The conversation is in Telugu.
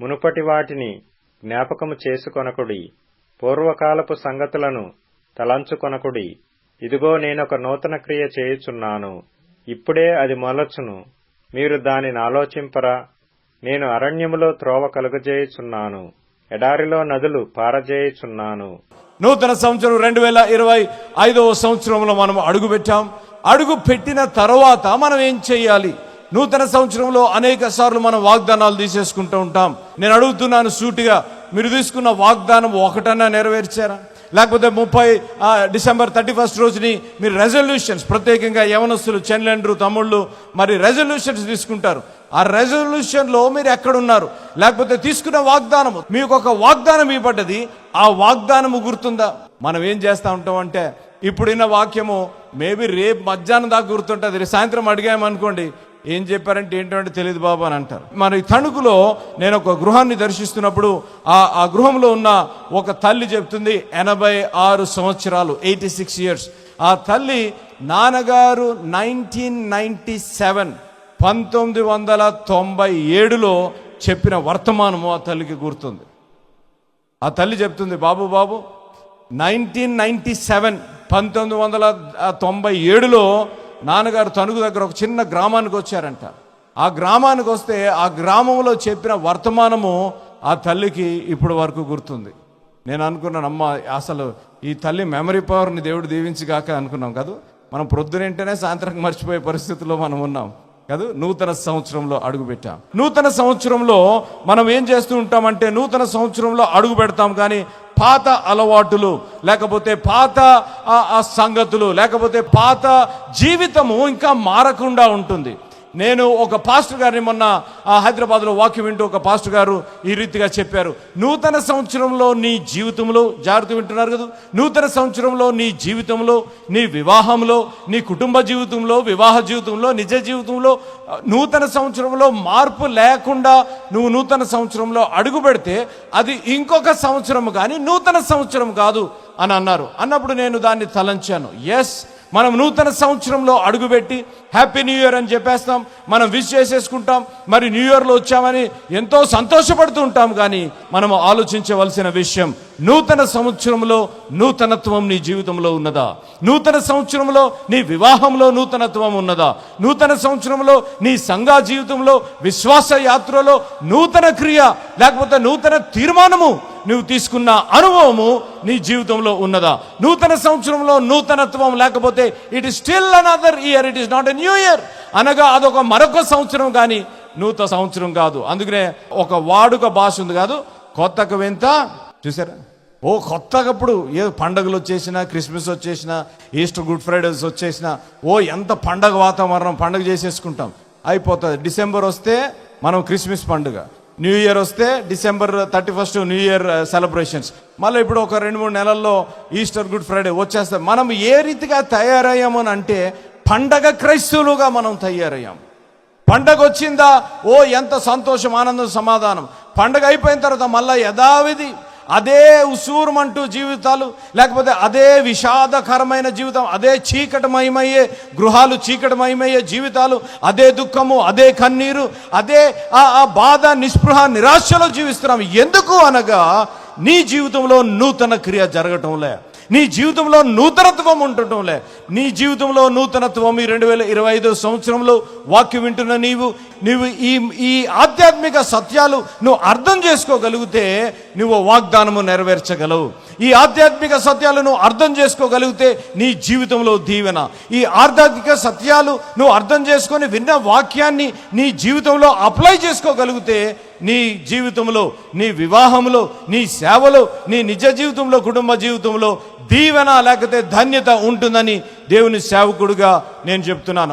మునుపటి వాటిని జ్ఞాపకము చేసుకొనకుడి పూర్వకాలపు సంగతులను తలంచుకొనకుడి ఇదిగో నేనొక నూతన క్రియ చేయుచున్నాను ఇప్పుడే అది మొలచును మీరు దానిని ఆలోచింపరా నేను అరణ్యములో త్రోవ కలుగజేయుచున్నాను ఎడారిలో నదులు పారజేయుచున్నాను. నూతన సంవత్సరం రెండు వేల ఇరవై ఐదవ సంవత్సరంలో మనం అడుగు పెట్టాం అడుగు పెట్టిన తర్వాత మనం ఏం చేయాలి? నూతన సంవత్సరంలో అనేక సార్లు మనం వాగ్దానాలు తీసేసుకుంటూ ఉంటాం. నేను అడుగుతున్నాను సూటిగా మీరు తీసుకున్న వాగ్దానం ఒకటన్నా నెరవేర్చారా? లేకపోతే ముప్పై డిసెంబర్ థర్టీ ఫస్ట్ రోజుని మీరు రెజల్యూషన్స్ ప్రత్యేకంగా యవనస్తులు చెన్లెండ్రు తమ్ముళ్ళు మరి రెజల్యూషన్స్ తీసుకుంటారు. ఆ రెజల్యూషన్లో మీరు ఎక్కడున్నారు? లేకపోతే తీసుకున్న వాగ్దానం మీకు ఒక వాగ్దానం ఇవ్వబడ్డది ఆ వాగ్దానము గుర్తుందా? మనం ఏం చేస్తూ ఉంటాం అంటే ఇప్పుడున్న వాక్యము మేబీ రేపు మధ్యాహ్నం దాకా గుర్తుంటుంది సాయంత్రం అడిగామనుకోండి ఏం చెప్పారంటే ఏంటంటే తెలియదు బాబు అని అంటారు. మన తణుకులో నేను ఒక గృహాన్ని దర్శిస్తున్నప్పుడు ఆ ఆ గృహంలో ఉన్న ఒక తల్లి చెప్తుంది ఎనభై ఆరు సంవత్సరాలు ఎయిటీ సిక్స్ ఇయర్స్. ఆ తల్లి నాన్నగారు నైన్టీన్ నైంటీ సెవెన్ పంతొమ్మిది వందల తొంభై ఏడులో చెప్పిన వర్తమానము ఆ తల్లికి గుర్తుంది. ఆ తల్లి చెప్తుంది బాబు బాబు నైన్టీన్ నైంటీ సెవెన్ పంతొమ్మిది వందల తొంభై ఏడులో నాన్నగారు తణుకు దగ్గర ఒక చిన్న గ్రామానికి వచ్చారంట. ఆ గ్రామానికి వస్తే ఆ గ్రామంలో చెప్పిన వర్తమానము ఆ తల్లికి ఇప్పుడు వరకు గుర్తుంది. నేను అనుకున్నాను అమ్మ అసలు ఈ తల్లి మెమరీ పవర్ని దేవుడు దీవించిగాక అనుకున్నాం కాదు. మనం ప్రొద్దునేంటనే సాయంత్రం మర్చిపోయే పరిస్థితిలో మనం ఉన్నాం కాదు. నూతన సంవత్సరంలో అడుగు పెట్టాం. నూతన సంవత్సరంలో మనం ఏం చేస్తూ ఉంటామంటే నూతన సంవత్సరంలో అడుగు పెడతాం కానీ పాత అలవాటులు లేకపోతే పాత సంగతులు లేకపోతే పాత జీవితము ఇంకా మారకుండా ఉంటుంది. నేను ఒక పాస్టర్ గారిని మొన్న హైదరాబాద్లో వాక్యం వింటూ ఒక పాస్టర్ గారు ఈ రీతిగా చెప్పారు. నూతన సంవత్సరంలో నీ జీవితంలో జాగ్రత్త వింటున్నారు కదా నూతన సంవత్సరంలో నీ జీవితంలో నీ వివాహంలో నీ కుటుంబ జీవితంలో వివాహ జీవితంలో నిజ జీవితంలో నూతన సంవత్సరంలో మార్పు లేకుండా నువ్వు నూతన సంవత్సరంలో అడుగు పెడితే అది ఇంకొక సంవత్సరం కానీ నూతన సంవత్సరం కాదు అని అన్నారు. అన్నప్పుడు నేను దాన్ని తలంచాను. ఎస్ మనం నూతన సంవత్సరంలో అడుగుపెట్టి హ్యాపీ న్యూ ఇయర్ అని చెప్పేస్తాం. మనం విష్ చేసేసుకుంటాం. మరి న్యూ ఇయర్లో వచ్చామని ఎంతో సంతోషపడుతూ ఉంటాం కానీ మనం ఆలోచించవలసిన విషయం నూతన సంవత్సరంలో నూతనత్వం నీ జీవితంలో ఉన్నదా? నూతన సంవత్సరంలో నీ వివాహంలో నూతనత్వం ఉన్నదా? నూతన సంవత్సరంలో నీ సంఘా జీవితంలో విశ్వాస యాత్రలో నూతన క్రియ లేకపోతే నూతన తీర్మానము నువ్వు తీసుకున్న అనుభవము నీ జీవితంలో ఉన్నదా? నూతన సంవత్సరంలో నూతనత్వం లేకపోతే it is still another year it is not a new year అనగా అదొక మరొక సంవత్సరం కానీ నూతన సంవత్సరం కాదు. అందుకనే ఒక వాడుక భాష ఉంది కాదు కొత్తకు వింత. చూసారా? ఓ కొత్తగప్పుడు ఏ పండగలు వచ్చేసినా క్రిస్మస్ వచ్చేసినా ఈస్టర్ గుడ్ ఫ్రైడేస్ వచ్చేసినా ఓ ఎంత పండగ వాతావరణం పండగ చేసేసుకుంటాం. అయిపోతుంది. డిసెంబర్ వస్తే మనం క్రిస్మస్ పండుగ. న్యూ ఇయర్ వస్తే December thirty first new year celebrations మళ్ళీ ఇప్పుడు ఒక రెండు మూడు నెలల్లో ఈస్టర్ గుడ్ ఫ్రైడే వచ్చేస్తాం మనం ఏ రీతిగా తయారయ్యాము అని అంటే పండగ క్రైస్తవులుగా మనం తయారయ్యాం పండగ వచ్చిందా? ఓ ఎంత సంతోషం ఆనందం సమాధానం. పండగ అయిపోయిన తర్వాత మళ్ళీ యథావిధి అదే ఉసూరుమంటూ జీవితాలు లేకపోతే అదే విషాదకరమైన జీవితం అదే చీకటమయమయ్యే గృహాలు చీకటమయమయ్యే జీవితాలు అదే దుఃఖము అదే కన్నీరు అదే ఆ ఆ బాధ నిస్పృహ నిరాశలో జీవిస్తున్నాం. ఎందుకు అనగా నీ జీవితంలో నూతన క్రియ జరగటంలే. నీ జీవితంలో నూతనత్వం ఉండటంలే నీ జీవితంలో నూతనత్వం ఈ రెండు వేల ఇరవై ఐదో సంవత్సరంలో వాక్యం వింటున్న నీవు నీవు ఈ ఈ ఆధ్యాత్మిక సత్యాలు నువ్వు అర్థం చేసుకోగలిగితే నువ్వు వాగ్దానము నెరవేర్చగలవు. ఈ ఆధ్యాత్మిక సత్యాలు నువ్వు అర్థం చేసుకోగలిగితే నీ జీవితంలో దీవెన. ఈ ఆధ్యాత్మిక సత్యాలు నువ్వు అర్థం చేసుకొని విన్న వాక్యాన్ని నీ జీవితంలో అప్లై చేసుకోగలిగితే నీ జీవితంలో నీ వివాహంలో నీ సేవలో నీ నిజ జీవితంలో కుటుంబ జీవితంలో దీవెన లేకపోతే ధన్యత ఉంటుందని దేవుని సేవకుడుగా నేను చెప్తున్నాను.